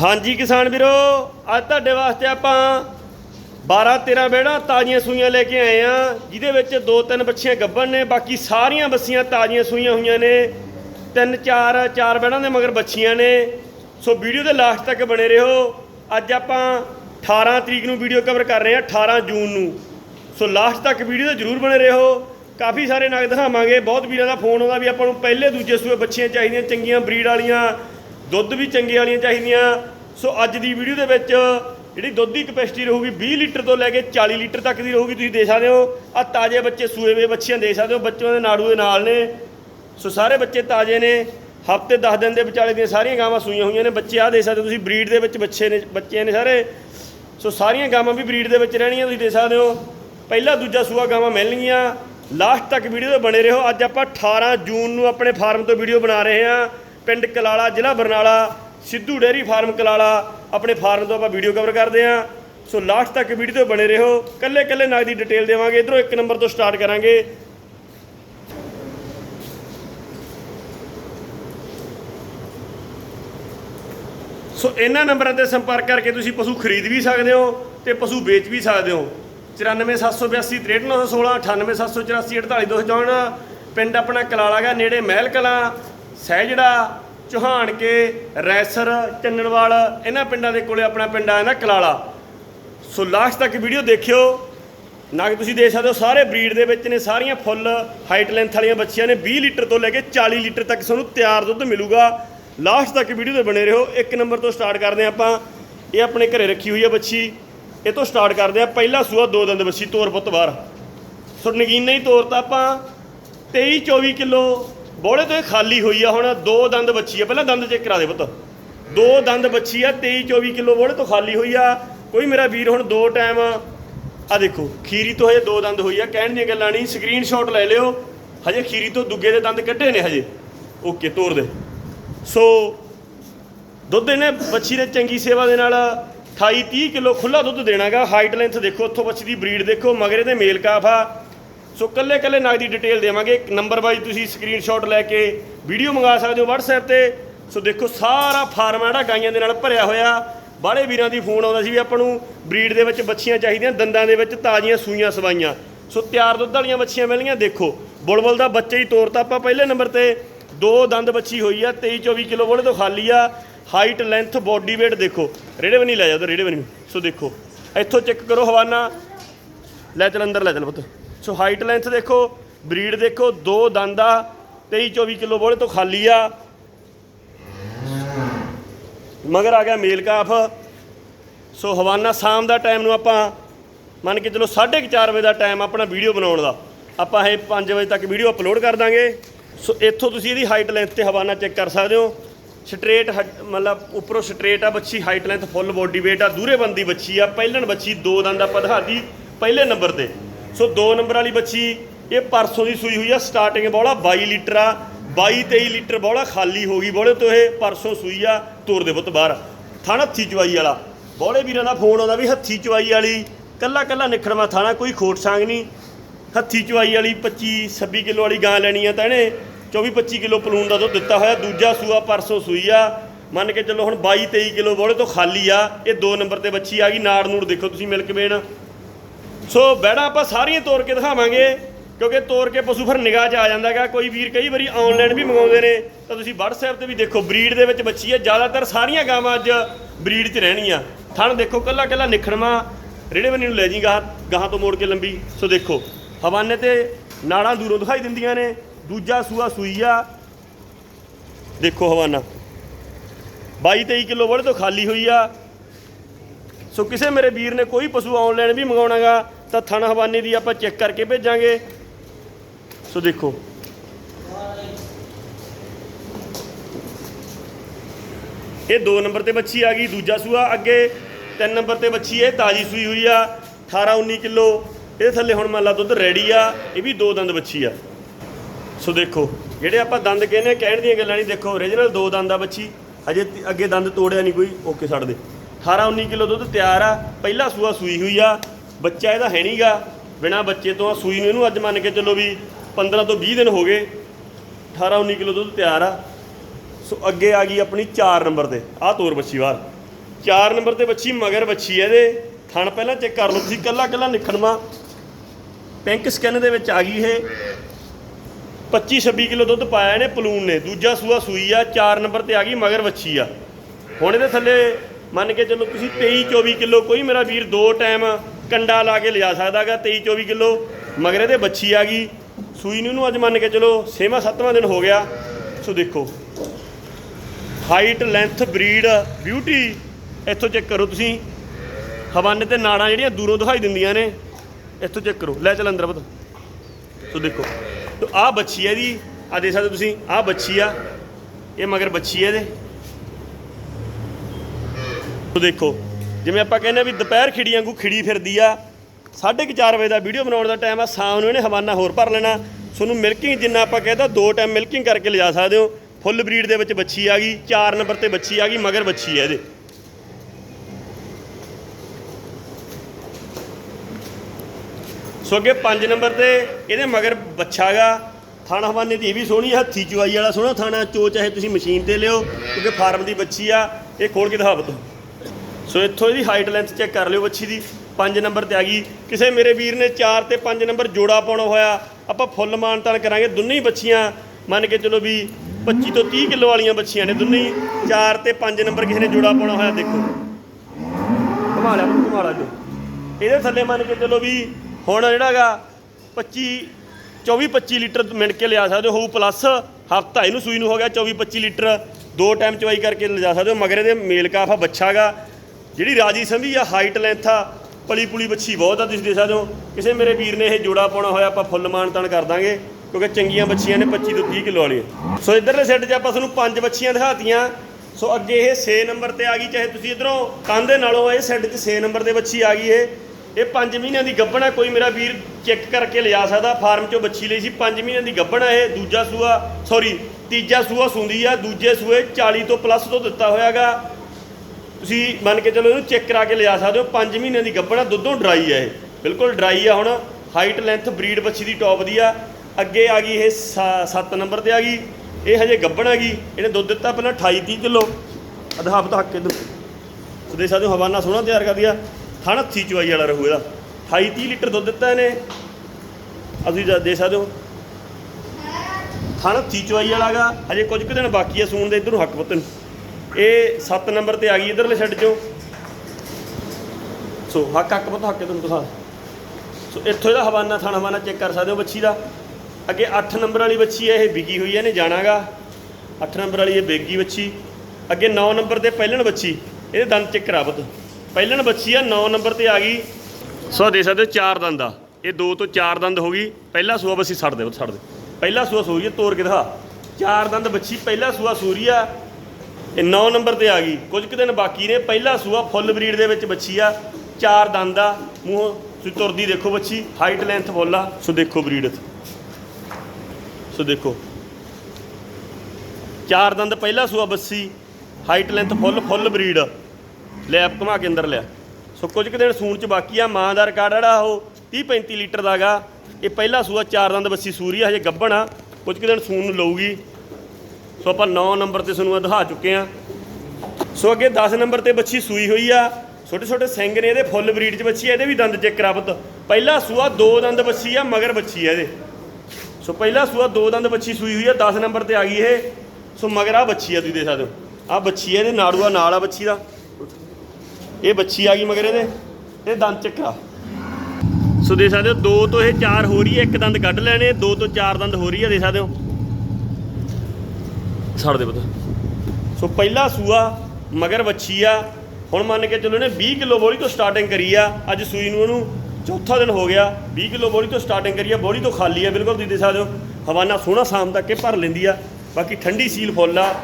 ਹਾਂਜੀ ਕਿਸਾਨ ਵੀਰੋ, ਅੱਜ ਤੁਹਾਡੇ ਵਾਸਤੇ ਆਪਾਂ 12 13 ਬੇੜਾ ਤਾਜ਼ੀਆਂ ਸੂਈਆਂ ਲੈ ਕੇ ਆਏ ਆ ਜਿਹਦੇ ਵਿੱਚ ਦੋ ਤਿੰਨ ਬੱਚੀਆਂ ਗੱਭਣ ਨੇ, ਬਾਕੀ ਸਾਰੀਆਂ ਬੱਚੀਆਂ ਤਾਜ਼ੀਆਂ ਸੂਈਆਂ ਹੋਈਆਂ ਨੇ। ਤਿੰਨ, ਚਾਰ ਚਾਰ ਬੇੜਾਂ ਦੇ ਮਗਰ ਬੱਚੀਆਂ ਨੇ। ਸੋ ਵੀਡੀਓ ਦੇ ਲਾਸਟ ਤੱਕ ਬਣੇ ਰਹੋ। ਅੱਜ ਆਪਾਂ 18 ਤਰੀਕ ਨੂੰ ਵੀਡੀਓ ਕਵਰ ਕਰ ਰਹੇ ਆ 18 ਜੂਨ ਨੂੰ। ਸੋ ਲਾਸਟ ਤੱਕ ਵੀਡੀਓ ਤੇ ਜਰੂਰ ਬਣੇ ਰਹੋ। ਕਾਫੀ ਸਾਰੇ ਨਗ ਦਿਖਾਵਾਂਗੇ। ਬਹੁਤ ਵੀਰਾਂ ਦਾ ਫੋਨ ਆਉਂਦਾ ਵੀ ਆਪਾਂ ਨੂੰ ਪਹਿਲੇ ਦੂਜੇ ਸੂਏ ਬੱਚੀਆਂ ਚਾਹੀਦੀਆਂ, ਚੰਗੀਆਂ ਬਰੀਡ ਵਾਲੀਆਂ ਦੁੱਧ ਵੀ ਚੰਗੇ ਵਾਲੀਆਂ ਚਾਹੀਦੀਆਂ। ਸੋ ਅੱਜ ਦੀ ਵੀਡੀਓ ਦੇ ਵਿੱਚ ਜਿਹੜੀ ਦੁੱਧ ਦੀ ਕਪੈਸਿਟੀ ਰਹੂਗੀ 20 ਲੀਟਰ ਤੋਂ ਲੈ ਕੇ 40 ਲੀਟਰ ਤੱਕ ਦੀ ਰਹੂਗੀ, ਤੁਸੀਂ ਦੇ ਸਕਦੇ ਹੋ। ਆ ਤਾਜ਼ੇ ਬੱਚੇ ਸੂਏ ਵੇ ਬੱਚੀਆਂ ਦੇਖ ਸਕਦੇ ਹੋ, ਬੱਚਿਆਂ ਦੇ ਨਾੜੂ ਦੇ ਨਾਲ ਨੇ। ਸੋ ਸਾਰੇ ਬੱਚੇ ਤਾਜ਼ੇ ਨੇ। ਹਫ਼ਤੇ 10 ਦਿਨ ਦੇ ਵਿਚਾਲੇ ਦੀਆਂ ਸਾਰੀਆਂ ਗਾਵਾਂ ਸੂਈਆਂ ਹੋਈਆਂ ਨੇ। ਬੱਚੇ ਆ ਦੇ ਸਕਦੇ ਹੋ, ਤੁਸੀਂ ਬਰੀਡ ਦੇ ਵਿੱਚ ਬੱਚੇ ਨੇ ਬੱਚੇ ਨੇ ਸਾਰੇ। ਸੋ ਸਾਰੀਆਂ ਗਾਵਾਂ ਵੀ ਬਰੀਡ ਦੇ ਵਿੱਚ ਰਹਿਣੀਆਂ, ਤੁਸੀਂ ਦੇ ਸਕਦੇ ਹੋ। ਪਹਿਲਾ ਦੂਜਾ ਸੂਆ ਗਾਵਾਂ ਮਿਲਣਗੀਆਂ। ਲਾਸਟ ਤੱਕ ਵੀਡੀਓ ਤੇ ਬਣੇ ਰਹੋ। ਅੱਜ ਆਪਾਂ 18 ਜੂਨ ਨੂੰ ਆਪਣੇ ਫਾਰਮ ਤੋਂ ਵੀਡੀਓ ਬਣਾ ਰਹੇ ਹਾਂ। ਪਿੰਡ ਕਲਾਲਾ, ਜ਼ਿਲ੍ਹਾ ਬਰਨਾਲਾ, ਸਿੱਧੂ ਡੇਅਰੀ ਫਾਰਮ ਕਲਾਲਾ, ਆਪਣੇ ਫਾਰਮ ਤੋਂ ਆਪਾਂ ਵੀਡੀਓ ਕਵਰ ਕਰਦੇ ਹਾਂ। ਸੋ ਲਾਸਟ ਤੱਕ ਵੀਡੀਓ ਤੇ ਬਣੇ ਰਹੋ। ਕੱਲੇ ਕੱਲੇ ਨਗ ਦੀ ਡਿਟੇਲ ਦੇਵਾਂਗੇ। ਇਧਰੋਂ ਇੱਕ ਨੰਬਰ ਤੋਂ ਸਟਾਰਟ ਕਰਾਂਗੇ। ਸੋ ਇਹਨਾਂ ਨੰਬਰਾਂ ਤੇ ਸੰਪਰਕ ਕਰਕੇ ਤੁਸੀਂ ਪਸ਼ੂ ਖਰੀਦ ਵੀ ਸਕਦੇ ਹੋ ਤੇ ਪਸ਼ੂ ਵੇਚ ਵੀ ਸਕਦੇ ਹੋ। 94782 63916 98784 ਪਿੰਡ ਆਪਣਾ ਕਲਾਲਾ ਗਾ ਨੇੜੇ ਮਹਿਲ ਕਲਾਂ। ਸਹਿਜੜਾ ਚੋਹਾਨ ਕੇ, ਰੈਸਰ, ਚੰਨਣਵਾਲ, ਇਹਨਾਂ ਪਿੰਡਾਂ ਦੇ ਕੋਲੇ ਆਪਣਾ ਪਿੰਡ ਆ ਨਾ ਕਲਾਲਾ। ਸੋ ਲਾਸਟ ਤੱਕ ਵੀਡੀਓ ਦੇਖਿਓ। ਨਗ ਤੁਸੀਂ ਦੇਖ ਸਕਦੇ ਹੋ, ਸਾਰੇ ਬਰੀਡ ਦੇ ਵਿੱਚ ਨੇ, ਸਾਰੀਆਂ ਫੁੱਲ ਹਾਈਟ ਲੈਂਥ ਵਾਲੀਆਂ ਬੱਚੀਆਂ ਨੇ 20 ਲੀਟਰ ਤੋਂ ਲੈ ਕੇ 40 ਲੀਟਰ ਤੱਕ ਤੁਹਾਨੂੰ ਤਿਆਰ ਦੁੱਧ ਮਿਲੂਗਾ। ਲਾਸਟ ਤੱਕ ਵੀਡੀਓ ਤੇ ਬਣੇ ਰਹੋ। ਇੱਕ ਨੰਬਰ ਤੋਂ ਸਟਾਰਟ ਕਰਦੇ ਹਾਂ ਆਪਾਂ। ਇਹ ਆਪਣੇ ਘਰੇ ਰੱਖੀ ਹੋਈ ਹੈ ਬੱਚੀ। ਇਹ ਤੋਂ ਸਟਾਰਟ ਕਰਦੇ ਹਾਂ। ਪਹਿਲਾ ਸੂਆ ਦੋ ਦਿਨ ਦੰਦ ਬੱਚੀ, ਤੋਰ ਪੁੱਤ ਬਾਹਰ। ਸੋ ਨਗੀਨਾ ਹੀ ਤੋਰਤਾ ਆਪਾਂ। 23 24 ਕਿਲੋ ਬੋਲੇ ਤੋਂ ਇਹ ਖਾਲੀ ਹੋਈ ਆ ਹੁਣ, ਦੋ ਦੰਦ ਬੱਚੀ ਆ। ਪਹਿਲਾਂ ਦੰਦ ਚੈੱਕ ਕਰਾ ਦੇ ਪੁੱਤ। ਦੋ ਦੰਦ ਬੱਚੀ ਆ 23 24 ਕਿਲੋ ਬੋਲੇ ਤੋਂ ਖਾਲੀ ਹੋਈ ਆ। ਕੋਈ ਮੇਰਾ ਵੀਰ ਹੁਣ ਦੋ ਟਾਈਮ ਆ। ਦੇਖੋ, ਖੀਰੀ ਤੋਂ ਹਜੇ ਦੋ ਦੰਦ ਹੋਈ ਆ। ਕਹਿਣ ਦੀਆਂ ਗੱਲਾਂ ਨਹੀਂ ਸਕਰੀਨਸ਼ਾਟ ਲੈ ਲਿਓ। ਹਜੇ ਖੀਰੀ ਤੋਂ ਦੁੱਗੇ ਦੇ ਦੰਦ ਕੱਢੇ ਨੇ ਹਜੇ। ਓਕੇ, ਤੋਰ ਦੇ। ਸੋ, ਦੁੱਧ ਇਹਨੇ ਬੱਚੀ ਦੇ ਚੰਗੀ ਸੇਵਾ ਦੇ ਨਾਲ 28 30 ਕਿਲੋ ਖੁੱਲਾ ਦੁੱਧ ਦੇਣਾਗਾ। ਹਾਈਟ ਲੈਂਥ ਦੇਖੋ, ਉੱਥੋਂ ਬੱਚੀ ਦੀ ਬਰੀਡ ਦੇਖੋ। ਮਗਰੇ ਤੇ ਮੇਲ ਕਾਫ ਆ। ਸੋ ਕੱਲੇ ਕੱਲੇ ਨਗ ਦੀ ਡਿਟੇਲ ਦੇਵਾਂਗੇ। ਨੰਬਰ ਵਾਈਜ਼ ਤੁਸੀਂ ਸਕਰੀਨਸ਼ਾਟ ਲੈ ਕੇ ਵੀਡੀਓ ਮੰਗਾ ਸਕਦੇ ਹੋ WhatsApp ਤੇ। ਸੋ ਦੇਖੋ, ਸਾਰਾ ਫਾਰਮ ਜਿਹੜਾ ਗਾਈਆਂ ਦੇ ਨਾਲ ਭਰਿਆ ਹੋਇਆ। ਬਾਹਲੇ ਵੀਰਾਂ ਦੀ ਫੋਨ ਆਉਂਦਾ ਸੀ ਵੀ ਆਪਾਂ ਨੂੰ ਬਰੀਡ ਦੇ ਵਿੱਚ ਬੱਚੀਆਂ ਚਾਹੀਦੀਆਂ, ਦੰਦਾਂ ਦੇ ਵਿੱਚ ਤਾਜ਼ੀਆਂ ਸੂਈਆਂ ਸਵਾਈਆਂ। ਸੋ ਤਿਆਰ ਦੁੱਧ ਵਾਲੀਆਂ ਬੱਚੀਆਂ ਮਿਲਣਗੀਆਂ ਦੇਖੋ। ਬੁਲਬੁਲ ਦਾ ਬੱਚੇ ਹੀ ਤੋਰਤਾ ਆਪਾਂ ਪਹਿਲੇ ਨੰਬਰ ਤੇ। ਦੋ ਦੰਦ ਬੱਚੀ ਹੋਈ ਆ 23 24 ਕਿਲੋ ਬੋਲੇ ਤੋਂ ਖਾਲੀ ਆ। ਹਾਈਟ ਲੈਂਥ ਬੋਡੀ weight ਦੇਖੋ। ਰੇੜੇ ਵੀ ਨਹੀਂ ਲੈ ਜਾਓ ਰੇੜੇ ਵੀ ਨਹੀਂ। ਸੋ ਦੇਖੋ, ਇੱਥੋਂ ਚੈੱਕ ਕਰੋ ਹਵਾਨਾ। ਲੈ ਚੱਲ ਅੰਦਰ, ਲੈ ਚੱਲ ਪੁੱਤ। ਸੋ ਹਾਈਟ ਲੈਂਥ ਦੇਖੋ, ਬਰੀਡ ਦੇਖੋ, ਦੋ ਦੰਦ ਆ 23 24 ਕਿਲੋ ਬੋਲੇ ਤੋਂ ਖਾਲੀ ਆ। ਮਗਰ ਆ ਗਿਆ ਮੇਲ ਕਾਫ। ਸੋ ਹਵਾਨਾ ਸ਼ਾਮ ਦਾ ਟਾਈਮ ਨੂੰ ਆਪਾਂ, ਮੰਨ ਕੇ ਚਲੋ 4:30 ਵਜੇ ਦਾ ਟਾਈਮ ਆਪਣਾ ਵੀਡੀਓ ਬਣਾਉਣ ਦਾ। ਆਪਾਂ ਇਹ 5 ਵਜੇ ਤੱਕ ਵੀਡੀਓ ਅਪਲੋਡ ਕਰ ਦਾਂਗੇ। ਸੋ ਇੱਥੋਂ ਤੁਸੀਂ ਇਹਦੀ ਹਾਈਟ ਲੈਂਥ ਤੇ ਹਵਾਨਾ ਚੈੱਕ ਕਰ ਸਕਦੇ ਹੋ। ਸਟ੍ਰੇਟ ਮਤਲਬ ਉੱਪਰੋਂ ਸਟ੍ਰੇਟ ਆ ਬੱਚੀ height length full body weight ਆ, ਦੂਰੇ ਬੰਦੀ ਬੱਚੀ ਆ, ਪਹਿਲਣ ਬੱਚੀ ਦੋ ਦੰਦ ਆ ਦਿਖਾਤੀ ਪਹਿਲੇ ਨੰਬਰ ਤੇ। ਸੋ ਦੋ ਨੰਬਰ ਵਾਲੀ ਬੱਚੀ, ਇਹ ਪਰਸੋਂ ਦੀ ਸੂਈ ਹੋਈ ਆ ਸਟਾਰਟਿੰਗ ਬੋਲਾ 22 ਲੀਟਰ ਆ 22 23 ਲੀਟਰ ਬੋਲਾ ਖਾਲੀ ਹੋ ਗਈ ਬੋਲੇ ਤੋਂ ਇਹ ਪਰਸੋਂ ਸੂਈ ਆ, ਤੋਰ ਦੇ ਪੁੱਤ ਬਾਹਰ। ਥਾਣਾ ਹੱਥੀ ਚਵਾਈ ਵਾਲਾ। ਬੋਲੇ ਵੀਰਾਂ ਦਾ ਫੋਨ ਆਉਂਦਾ ਵੀ ਹੱਥੀ ਚਵਾਈ ਵਾਲੀ, ਕੱਲਾ ਕੱਲਾ ਨਿਖੜਵਾ ਥਾਣਾ, ਕੋਈ ਖੋਟ ਸੰਗ ਨਹੀਂ। ਹੱਥੀ ਚਵਾਈ ਵਾਲੀ 25 26 ਕਿਲੋ ਵਾਲੀ ਗਾਂ ਲੈਣੀ ਆ ਤਾਂ ਇਹਨੇ 24 25 ਕਿਲੋ ਪਲੂਨ ਦਾ ਦੁੱਧ ਦਿੱਤਾ ਹੋਇਆ, ਦੂਜਾ ਸੂਆ ਪਰਸੋਂ ਸੂਈ ਆ। ਮੰਨ ਕੇ ਚੱਲੋ ਹੁਣ 22 23 ਕਿਲੋ ਬੋਲੇ ਤੋਂ ਖਾਲੀ ਆ, ਇਹ ਦੋ ਨੰਬਰ ਤੇ ਬੱਚੀ ਆ ਗਈ, ਨਾੜ ਨੂੜ ਦੇਖੋ ਤੁਸੀਂ ਮਿਲਕ ਵੇਣ ਸੋ ਬੈੜਾ ਆਪਾਂ ਸਾਰੀਆਂ ਤੋੜ ਕੇ ਦਿਖਾਵਾਂਗੇ, ਕਿਉਂਕਿ ਤੋੜ ਕੇ ਪਸ਼ੂ ਫਿਰ ਨਿਗਾਹ 'ਚ ਆ ਜਾਂਦਾ ਹੈਗਾ ਕੋਈ ਵੀਰ ਕਈ ਵਾਰੀ ਆਨਲਾਈਨ ਵੀ ਮੰਗਾਉਂਦੇ ਨੇ, ਤਾਂ ਤੁਸੀਂ WhatsApp ਤੇ ਵੀ ਦੇਖੋ, ਬਰੀਡ ਦੇ ਵਿੱਚ ਬੱਚੀ ਹੈ ਜ਼ਿਆਦਾਤਰ ਸਾਰੀਆਂ ਗਾਵਾਂ ਅੱਜ ਬਰੀਡ 'ਚ ਰਹਿਣੀਆਂ। ਥਣ ਦੇਖੋ, ਕੱਲਾ ਕੱਲਾ ਨਿਖੜਵਾ ਰੇੜੇ ਬੰਨੀ ਨੂੰ ਲੈ ਜੀ ਗਾਹ, ਗਾਹਾਂ ਤੋਂ ਮੋੜ ਕੇ ਲੰਬੀ। ਸੋ ਦੇਖੋ, ਹਵਾਨੇ ਤੇ ਨਾੜਾਂ ਦੂਰੋਂ ਦਿਖਾਈ ਦਿੰਦੀਆਂ ਨੇ, ਦੂਜਾ ਸੂਆ ਸੂਈ ਆ। ਦੇਖੋ ਹਵਾਨਾ। 22 23 ਕਿਲੋ ਬੜੇ ਤੋਂ ਖਾਲੀ ਹੋਈ ਆ। ਸੋ ਕਿਸੇ ਮੇਰੇ ਵੀਰ ਨੇ ਕੋਈ ਪਸ਼ੂ ਆਨਲਾਈਨ ਵੀ ਮੰਗਾਉਣਾਗਾ, ਤਾਂ ਥਣ ਹਵਾਨੇ ਦੀ ਆਪਾਂ ਚੈੱਕ ਕਰਕੇ ਭੇਜਾਂਗੇ। ਸੋ ਦੇਖੋ। ਇਹ 2 ਨੰਬਰ ਤੇ ਬੱਚੀ ਆ ਗਈ, ਦੂਜਾ ਸੂਆ ਅੱਗੇ 3 ਨੰਬਰ ਤੇ ਬੱਚੀ ਇਹ ਤਾਜੀ ਸੂਈ ਹੋਈ ਆ 18 19 ਕਿਲੋ। ਇਹਦੇ ਥੱਲੇ ਹੁਣ ਮੰਨ ਲਾ ਦੁੱਧ ਰੈਡੀ ਆ, ਇਹ ਵੀ ਦੋ ਦੰਦ ਬੱਚੀ ਆ। ਸੋ ਦੇਖੋ, ਜਿਹੜੇ ਆਪਾਂ ਦੰਦ ਕਹਿੰਦੇ ਕਹਿਣ ਦੀਆਂ ਗੱਲਾਂ ਨਹੀਂ, ਦੇਖੋ ਓਰੀਜਨਲ ਦੋ ਦੰਦ ਆ ਬੱਚੀ ਅਜੇ ਅੱਗੇ ਦੰਦ ਤੋੜਿਆ ਨਹੀਂ ਕੋਈ, ਓਕੇ, ਛੱਡ ਦੇ। 18 19 ਕਿਲੋ ਦੁੱਧ ਤਿਆਰ ਆ। ਪਹਿਲਾ ਸੂਆ ਸੂਈ ਹੋਈ ਆ। ਬੱਚਾ ਇਹਦਾ ਹੈ ਨਹੀਂਗਾ ਬਿਨਾ ਬੱਚੇ ਤੋਂ ਆ ਸੂਈ ਨੂੰ ਇਹਨੂੰ ਅੱਜ ਮੰਨ ਕੇ ਚੱਲੋ ਵੀ 15 ਤੋਂ 20 ਦਿਨ ਹੋ ਗਏ। 18 19 ਕਿਲੋ ਦੁੱਧ ਤਿਆਰ ਆ। ਸੋ ਅੱਗੇ ਆ ਗਈ ਆਪਣੀ 4 ਨੰਬਰ ਤੇ। ਆਹ ਤੋਰ ਬੱਚੀ ਬਾਹਰ 4 ਨੰਬਰ ਤੇ ਬੱਚੀ ਮਗਰ ਬੱਚੀ ਹੈ ਇਹਦੇ। ਥਣ ਪਹਿਲਾਂ ਚੈੱਕ ਕਰ ਲਓ ਤੁਸੀਂ। ਕੱਲਾ ਕੱਲਾ ਨਿਖਣਵਾ ਪਿੰਕ ਸਕਿਨ ਦੇ ਵਿੱਚ ਆ ਗਈ ਇਹ। 25 26 ਕਿਲੋ ਦੁੱਧ ਪਾਇਆ ਇਹਨੇ। ਪਲੂਨ ਨੇ। ਦੂਜਾ ਸੂਆ ਸੂਈ ਆ। 4 ਨੰਬਰ ਤੇ ਆ ਗਈ ਮਗਰ ਵੱਛੀ ਆ। ਹੁਣ ਇਹਦੇ ਥੱਲੇ ਮੰਨ ਕੇ ਚੱਲੋ ਤੁਸੀਂ 23 24 ਕਿਲੋ ਕੋਈ ਮੇਰਾ ਵੀਰ ਦੋ ਟਾਈਮ ਕੰਡਾ ਲਾ ਕੇ ਲਿਜਾ ਸਕਦਾਗਾ 23 24 ਕਿਲੋ। ਮਗਰ ਇਹਦੇ ਬੱਚੀ ਆ ਗਈ। ਸੂਈ ਨੂੰ ਇਹਨੂੰ ਅੱਜ ਮੰਨ ਕੇ ਚਲੋ 6ਵਾਂ 7ਵਾਂ ਦਿਨ ਹੋ ਗਿਆ। ਸੋ ਦੇਖੋ ਹਾਈਟ ਲੈਂਥ ਬਰੀਡ ਬਿਊਟੀ ਇੱਥੋਂ ਚੈੱਕ ਕਰੋ ਤੁਸੀਂ। ਹਵਾਨੇ ਤੇ ਨਾੜਾਂ ਜਿਹੜੀਆਂ ਦੂਰੋਂ ਦਿਖਾਈ ਦਿੰਦੀਆਂ ਨੇ, ਇੱਥੋਂ ਚੈੱਕ ਕਰੋ। ਲੈ ਚੱਲ ਅੰਦਰ ਪਤਾ। ਸੋ ਦੇਖੋ, ਤੋ ਆਹ ਬੱਚੀ ਹੈ ਜੀ ਆ ਦੇਖ ਸਕਦੇ ਹੋ ਤੁਸੀਂ, ਆਹ ਬੱਚੀ ਆ। ਇਹ ਮਗਰ ਬੱਚੀ ਹੈ ਇਹਦੇ। ਦੇਖੋ, ਜਿਵੇਂ ਆਪਾਂ ਕਹਿੰਦੇ ਆ ਵੀ ਦੁਪਹਿਰ ਖਿੜੀ ਵਾਂਗੂ ਖਿੜੀ ਫਿਰਦੀ ਆ 4:30 ਵਜੇ ਦਾ ਵੀਡੀਓ ਬਣਾਉਣ ਦਾ ਟਾਈਮ ਆ, ਸ਼ਾਮ ਨੂੰ ਇਹਨੇ ਹਵਾਨਾ ਹੋਰ ਭਰ ਲੈਣਾ। ਤੁਹਾਨੂੰ ਮਿਲਕਿੰਗ ਜਿੰਨਾ ਆਪਾਂ ਕਹਿੰਦਾ, ਦੋ ਟਾਈਮ ਮਿਲਕਿੰਗ ਕਰਕੇ ਲਿਜਾ ਸਕਦੇ ਹੋ। ਫੁੱਲ ਬਰੀਡ ਦੇ ਵਿੱਚ ਬੱਚੀ ਆ ਗਈ 4 ਨੰਬਰ ਤੇ ਬੱਚੀ ਆ ਗਈ, ਮਗਰ ਬੱਚੀ ਹੈ ਇਹਦੇ। ਸੋ ਅੱਗੇ 5 ਨੰਬਰ ਤੇ ਇਹਦੇ ਮਗਰ ਬੱਚਾ ਗਾ ਥਣ ਹਵਾਨੇ ਦੀ ਇਹ ਵੀ ਸੋਹਣੀ ਹੱਥੀ ਚੁਆਈ ਵਾਲਾ ਸੋਹਣਾ ਥਾਣਾ, ਚੋ ਚਾਹੇ ਤੁਸੀਂ ਮਸ਼ੀਨ ਤੇ ਲਿਓ, ਕਿਉਂਕਿ ਫਾਰਮ ਦੀ ਬੱਚੀ ਆ, ਇਹ ਖੋਲ ਕੇ ਦਿਖਾਵੋ ਤੋ ਸੋ ਇੱਥੋਂ ਇਹਦੀ ਹਾਈਟ ਲੈਂਥ ਚੈੱਕ ਕਰ ਲਿਓ ਬੱਚੀ ਦੀ। 5 ਨੰਬਰ ਤੇ ਆ ਗਈ। ਕਿਸੇ ਮੇਰੇ ਵੀਰ ਨੇ 4 ਤੇ 5 ਨੰਬਰ ਜੋੜਾ ਪਾਉਣਾ ਹੋਇਆ। ਆਪਾਂ ਫੁੱਲ ਮਾਨਤਾਨ ਕਰਾਂਗੇ ਦੋਨੇ ਹੀ ਬੱਚੀਆਂ ਮੰਨ ਕੇ ਚਲੋ ਵੀ 25 ਤੋਂ 30 ਕਿਲੋ ਵਾਲੀਆਂ ਬੱਚੀਆਂ ਨੇ ਦੋਨੇ। ਹੀ 4 ਤੇ 5 ਨੰਬਰ ਕਿਸੇ ਨੇ ਜੋੜਾ ਪਾਉਣਾ ਹੋਇਆ, ਦੇਖੋ। ਘੁਮਾ ਲਿਆ ਤੂੰ ਘੁਮਾ ਲਾ ਜੋ ਇਹਦੇ ਥੱਲੇ ਮੰਨ ਕੇ ਚਲੋ ਵੀ ਹੁਣ ਜਿਹੜਾਗਾ 25 24 25 ਲੀਟਰ ਮਿਣ ਕੇ ਲਿਆ ਸਕਦੇ ਹੋ। ਪਲੱਸ ਹਫਤਾ। ਇਹਨੂੰ ਸੂਈ ਨੂੰ ਹੋ ਗਿਆ 24 25 ਲੀਟਰ। ਦੋ ਟਾਈਮ ਚਵਾਈ ਕਰਕੇ ਲਿਜਾ ਸਕਦੇ ਹੋ। ਮਗਰ ਇਹਦੇ ਮੇਲ ਕਾਫਾ ਬੱਚਾਗਾ ਜਿਹੜੀ ਰਾਜੀ ਸੰਭੀ ਆ ਹਾਈਟ ਲੈਂਥ ਆ, ਪਲੀ ਪੁਲੀ ਬੱਚੀ ਬਹੁਤ ਆ, ਤੁਸੀਂ ਦੇਖ ਸਕਦੇ ਹੋ। ਕਿਸੇ ਮੇਰੇ ਵੀਰ ਨੇ ਇਹ ਜੋੜਾ ਪਾਉਣਾ ਹੋਇਆ, ਆਪਾਂ ਫੁੱਲ ਮਾਨ ਤਾਨ ਕਰ ਦਾਂਗੇ, ਕਿਉਂਕਿ ਚੰਗੀਆਂ ਬੱਚੀਆਂ ਨੇ 25 ਤੋਂ 30 ਕਿਲੋ ਵਾਲੀਆਂ। ਸੋ ਇਧਰਲੇ ਸੈੱਟ 'ਚ ਆਪਾਂ ਤੁਹਾਨੂੰ ਪੰਜ ਬੱਚੀਆਂ ਦਿਖਾਤੀਆਂ। ਸੋ ਅੱਗੇ ਇਹ 6 ਨੰਬਰ ਤੇ ਆ ਗਈ, ਚਾਹੇ ਤੁਸੀਂ ਇਧਰੋਂ ਕੰਧ ਦੇ ਨਾਲੋਂ ਇਹ ਸੈੱਟ 'ਚ 6 ਨੰਬਰ ਦੇ ਬੱਚੀ ਆ ਗਈ ਇਹ। ਇਹ 5 ਮਹੀਨਿਆਂ ਦੀ ਗੱਭਣ ਹੈ ਕੋਈ ਮੇਰਾ ਵੀਰ ਚੈੱਕ ਕਰਕੇ ਲਿਆ ਸਕਦਾ, ਫਾਰਮ 'ਚੋਂ ਬੱਚੀ ਲਈ ਸੀ 5 ਮਹੀਨਿਆਂ ਦੀ ਗੱਭਣ ਹੈ ਇਹ, ਦੂਜਾ ਸੂਆ ਸੌਰੀ ਤੀਜਾ ਸੂਆ ਸੁੰਦੀ ਆ, ਦੂਜੇ ਸੂਏ 40 ਤੋਂ ਪਲੱਸ ਤੋਂ ਦਿੱਤਾ ਹੋਇਆਗਾ। ਤੁਸੀਂ ਮੰਨ ਕੇ ਚੱਲੋ ਇਹਨੂੰ ਚੈੱਕ ਕਰਾ ਕੇ ਲਿਆ ਸਕਦੇ ਹੋ 5 ਮਹੀਨਿਆਂ ਦੀ ਗੱਭਣ ਆ, ਦੁੱਧੋਂ ਡਰਾਈ ਆ ਇਹ। ਬਿਲਕੁਲ ਡਰਾਈ ਆ ਹੁਣ ਹਾਈਟ ਲੈਂਥ ਬਰੀਡ ਬੱਚੀ ਦੀ ਟੌਪ ਦੀ ਆ। ਅੱਗੇ ਆ ਗਈ ਇਹ 7 ਨੰਬਰ ਤੇ ਆ ਗਈ। ਇਹ ਹਜੇ ਗੱਭਣ ਆ ਗਈ, ਇਹਨੇ ਦੁੱਧ ਦਿੱਤਾ ਪਹਿਲਾਂ 28 30 ਕਿਲੋ। ਅਧਾਪਤ ਹੱਕ ਇਧਰ ਸੋ ਦੇ ਸਕਦੇ ਹੋ ਹਵਾਨਾ ਸੋਹਣਾ ਤਿਆਰ ਕਰ ਦਿਆ ਥਣ ਹੱਥੀ ਚੁਆਈ ਵਾਲਾ ਰਹੂ ਇਹਦਾ। 28 30 ਲੀਟਰ ਦੁੱਧ ਦਿੱਤਾ ਇਹਨੇ। ਅਸੀਂ ਜਦ ਦੇਖ ਸਕਦੇ ਹੋ ਥਣ ਹੱਥੀ ਚੁਆਈ ਵਾਲਾ ਗਾ, ਹਜੇ ਕੁਝ ਕੁ ਦਿਨ ਬਾਕੀ ਆ ਸੂਣ ਦੇ, ਇਧਰ ਨੂੰ ਹੱਕ ਪੁੱਤ ਨੂੰ ਇਹ 7 ਨੰਬਰ ਤੇ ਆ ਗਈ ਇਧਰਲੇ ਛੱਡ ਚੋਂ। ਸੋ ਹੱਕ ਹੱਕ ਪੁੱਤ, ਹੱਕ ਤੁਹਾਨੂੰ ਦਿਖਾ। ਸੋ ਇੱਥੋਂ ਇਹਦਾ ਹਵਾਨਾ, ਥਣ ਹਵਾਨਾ ਚੈੱਕ ਕਰ ਸਕਦੇ ਹੋ ਬੱਚੀ ਦਾ। ਅੱਗੇ 8 ਨੰਬਰ ਵਾਲੀ ਬੱਚੀ ਹੈ, ਇਹ ਵਿਕੀ ਹੋਈ ਹੈ, ਇਹਨੇ ਜਾਣਾਗਾ। 8 ਨੰਬਰ ਵਾਲੀ ਇਹ ਬੇਗੀ ਬੱਚੀ। ਅੱਗੇ 9 ਨੰਬਰ ਤੇ ਪਹਿਲਣ ਬੱਚੀ। ਇਹਦੇ ਦੰਦ ਚੈੱਕ ਕਰਾ ਪੁੱਤ। ਪਹਿਲਣ ਬੱਚੀ ਆ 9 ਨੰਬਰ ਤੇ ਆ ਗਈ। ਸੋ ਦੇ ਸਕਦੇ ਹੋ, ਚਾਰ ਦੰਦ ਆ। ਇਹ ਦੋ ਤੋਂ ਚਾਰ ਦੰਦ ਹੋ ਗਈ। ਪਹਿਲਾ ਸੂਆ ਬੱਸੀ ਛੱਡ ਦੇ ਛੱਡ ਦੇ। ਪਹਿਲਾ ਸੂਆ ਸੂਰੀ ਤੋੜ ਕੇ ਦਿਖਾ। ਚਾਰ ਦੰਦ ਬੱਚੀ, ਪਹਿਲਾ ਸੂਆ ਸੂਰੀ ਆ। ਇਹ 9 ਨੰਬਰ ਤੇ ਆ ਗਈ। ਕੁਝ ਕੁ ਦਿਨ ਬਾਕੀ ਨੇ। ਪਹਿਲਾ ਸੂਆ ਫੁੱਲ ਬਰੀਡ ਦੇ ਵਿੱਚ ਬੱਚੀ ਆ। ਚਾਰ ਦੰਦ ਆ। ਮੂੰਹ ਤੁਸੀਂ ਤੁਰਦੀ ਦੇਖੋ ਬੱਚੀ। ਹਾਈਟ, ਲੈਂਥ ਫੁੱਲ ਆ। ਸੋ ਦੇਖੋ ਬਰੀਡ। ਸੋ ਦੇਖੋ। ਚਾਰ ਦੰਦ ਪਹਿਲਾ ਸੂਆ ਬੱਸੀ। Height, length full full breed. Lap ਘੁਮਾ ਕੇ ਅੰਦਰ ਲਿਆ। ਸੋ ਕੁਝ ਕੁ ਦਿਨ ਸੂਣ ਚ ਬਾਕੀ ਆ। ਮਾਂ ਦਾ ਰਿਕਾਰਡ ਜਿਹੜਾ ਉਹ 30 35 ਲੀਟਰ ਦਾਗਾ ਇਹ ਪਹਿਲਾ ਸੂਆ ਚਾਰ ਦੰਦ ਬੱਸੀ ਸੂਰੀ ਆ। ਹਜੇ ਗੱਭਣ ਆ। ਕੁਝ ਕੁ ਦਿਨ ਸੂਣ ਨੂੰ ਲਊਗੀ। ਸੋ ਆਪਾਂ 9 ਨੰਬਰ ਤੇ ਤੁਹਾਨੂੰ ਇਹ ਦਿਖਾ ਚੁੱਕੇ ਆ ਸੋ ਅੱਗੇ 10 ਨੰਬਰ ਤੇ ਬੱਚੀ ਸੂਈ ਹੋਈ ਆ। ਛੋਟੇ ਛੋਟੇ ਸਿੰਘ ਨੇ ਇਹਦੇ ਫੁੱਲ ਬਰੀਡ ਚ ਬੱਚੀ ਆ, ਇਹਦੇ ਵੀ ਦੰਦ ਚੈੱਕ ਕਰਾਵਤ ਪਹਿਲਾ ਸੂਆ ਦੋ ਦੰਦ ਬੱਚੀ ਆ, ਮਗਰ ਬੱਚੀ ਆ ਇਹਦੇ। ਸੋ ਪਹਿਲਾ ਸੂਆ ਦੋ ਦੰਦ ਬੱਚੀ ਸੂਈ ਹੋਈ ਆ 10 ਨੰਬਰ ਤੇ ਆ ਗਈ ਇਹ। ਸੋ ਮਗਰ ਆ ਬੱਚੀ ਆ ਤੁਸੀਂ ਦੇਖ ਸਕਦੇ ਹੋ। ਆ ਬੱਚੀ ਆ, ਇਹਦੇ ਨਾੜੂਆ ਨਾਲ ਆ ਬੱਚੀ ਦਾ। ਇਹ ਬੱਚੀ ਆ ਗਈ ਮਗਰ ਇਹਦੇ। ਇਹ ਦੰਦ ਚੱਕਰਾ ਸੋ ਦੇਖ ਸਕਦੇ ਹੋ, ਦੋ ਤੋਂ ਇਹ ਚਾਰ ਹੋ ਰਹੀ ਹੈ, ਇੱਕ ਦੰਦ ਕੱਢ ਲੈਣੇ, ਦੋ ਤੋਂ ਚਾਰ ਦੰਦ ਹੋ ਰਹੀ ਹੈ, ਦੇਖ ਸਕਦੇ ਹੋ। ਛੱਡ ਦੇ ਪਤਾ। ਸੋ ਪਹਿਲਾ ਸੂਆ ਮਗਰ ਵੱਛੀ ਆ। ਹੁਣ ਮੰਨ ਕੇ ਚੱਲੋ ਨੇ 20 ਕਿਲੋ ਬੋਲੀ ਤੋਂ ਸਟਾਰਟਿੰਗ ਕਰੀ ਆ। ਅੱਜ ਸੂਈ ਨੂੰ ਉਹਨੂੰ ਚੌਥਾ ਦਿਨ ਹੋ ਗਿਆ। 20 ਕਿਲੋ ਬੋਲੀ ਤੋਂ ਸਟਾਰਟਿੰਗ ਕਰੀ ਆ ਬੋਲੀ ਤੋਂ ਖਾਲੀ ਆ, ਬਿਲਕੁਲ ਤੁਸੀਂ ਦੇਖ ਸਕਦੇ ਹੋ ਹਵਾਨਾ ਸੋਹਣਾ ਸ਼ਾਮ ਤੱਕ ਇਹ ਭਰ ਲੈਂਦੀ ਆ। ਬਾਕੀ ਠੰਡੀ ਸੀਲ ਫੁੱਲ ਆ,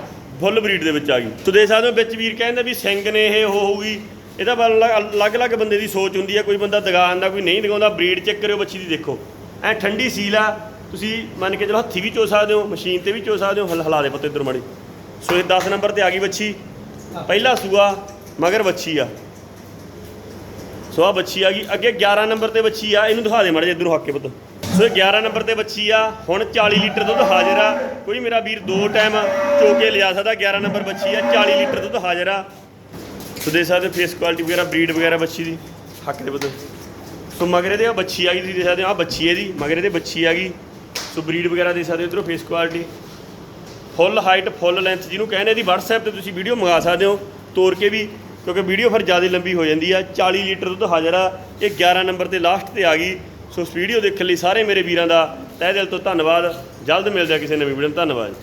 ਫੁੱਲ ਬਰੀਡ ਦੇ ਵਿੱਚ ਆ ਗਈ। ਤੁਸੀਂ ਦੇਖ ਸਕਦੇ ਹੋ ਵਿੱਚ ਵੀਰ ਕਹਿੰਦੇ ਵੀ ਸਿੰਘ ਨੇ ਇਹ ਉਹ ਹੋਊਗੀ। ਇਹਦਾ ਬਲ- ਅਲੱਗ-ਅਲੱਗ ਬੰਦੇ ਦੀ ਸੋਚ ਹੁੰਦੀ ਆ। ਕੋਈ ਬੰਦਾ ਦਗਾਨ ਦਾ, ਕੋਈ ਨਹੀਂ ਦਗਾਉਂਦਾ। ਬਰੀਡ ਚੈੱਕ ਕਰਿਓ ਬੱਚੀ ਦੀ ਦੇਖੋ। ਐ ਠੰਡੀ ਸੀਲ ਆ। ਤੁਸੀਂ ਮੰਨ ਕੇ ਚਲੋ ਹੱਥੀ ਵੀ ਚੋ ਸਕਦੇ ਹੋ, ਮਸ਼ੀਨ ਤੇ ਵੀ ਚੋ ਸਕਦੇ ਹੋ, ਹਲ ਹਲਾ ਦੇ ਪੱਤੇ ਇਧਰ ਮੜੀ। ਸੋ ਇਹ 10 ਨੰਬਰ ਤੇ ਆ ਗਈ ਬੱਚੀ ਪਹਿਲਾ ਸੂਆ ਮਗਰ ਬੱਚੀ ਆ। ਸੋ ਆ ਬੱਚੀ ਆ ਗਈ। ਅੱਗੇ 11 ਨੰਬਰ ਤੇ ਬੱਚੀ ਆ। ਇਹਨੂੰ ਦਿਖਾ ਦੇ ਮੜੇ ਇਧਰੋਂ ਹੱਕ ਕੇ ਪੁੱਤ। ਸੋ ਇਹ 11 ਨੰਬਰ ਤੇ ਬੱਚੀ ਆ। ਹੁਣ 40 ਲੀਟਰ ਦੁੱਧ ਹਾਜ਼ਰ ਆ। ਕੋਈ ਮੇਰਾ ਵੀਰ ਦੋ ਟਾਈਮ ਚੋ ਕੇ ਲਿਆ ਸਕਦਾ। 11 ਨੰਬਰ ਬੱਚੀ ਆ। 40 ਲੀਟਰ ਦੁੱਧ ਹਾਜ਼ਰ ਆ। ਸੋ ਦੇ ਸਕਦੇ ਫੇਸ ਕੁਆਲਿਟੀ ਵਗੈਰਾ ਬਰੀਡ ਵਗੈਰਾ ਬੱਚੀ ਦੀ। ਹੱਕ ਦੇ ਬਦਲ ਸੋ ਮਗਰੇ ਦੇ ਆ ਬੱਚੀ ਆ ਗਈ, ਤੁਸੀਂ ਦੇ ਸਕਦੇ ਹੋ। ਆ ਬੱਚੀ ਹੈ ਦੀ ਮਗਰੇ ਦੇ ਬੱਚੀ ਆ ਗਈ। ਸੋ ਬਰੀਡ ਵਗੈਰਾ ਦੇ ਸਕਦੇ ਹੋ ਇਧਰੋਂ face quality full height full length ਜਿਹਨੂੰ ਕਹਿੰਦੇ ਦੀ WhatsApp ਤੇ ਤੁਸੀਂ ਵੀਡੀਓ ਮੰਗਾ ਸਕਦੇ ਹੋ। ਤੋੜ ਕੇ ਵੀ, ਕਿਉਂਕਿ ਵੀਡੀਓ ਫਿਰ ਜ਼ਿਆਦਾ ਲੰਬੀ ਹੋ ਜਾਂਦੀ ਆ। 40 ਲੀਟਰ ਦੁੱਧ ਹਾਜ਼ਰ ਆ। ਇਹ 11 ਨੰਬਰ ਤੇ ਲਾਸਟ ਤੇ ਆ ਗਈ। ਸੋ ਇਸ ਵੀਡੀਓ ਦੇਖਣ ਲਈ ਸਾਰੇ ਮੇਰੇ ਵੀਰਾਂ ਦਾ ਤਹਿ ਦਿਲ ਤੋਂ ਧੰਨਵਾਦ। ਜਲਦ ਮਿਲਦੇ ਆ ਕਿਸੇ ਨਵੀਂ ਵੀਡੀਓ ਧੰਨਵਾਦ।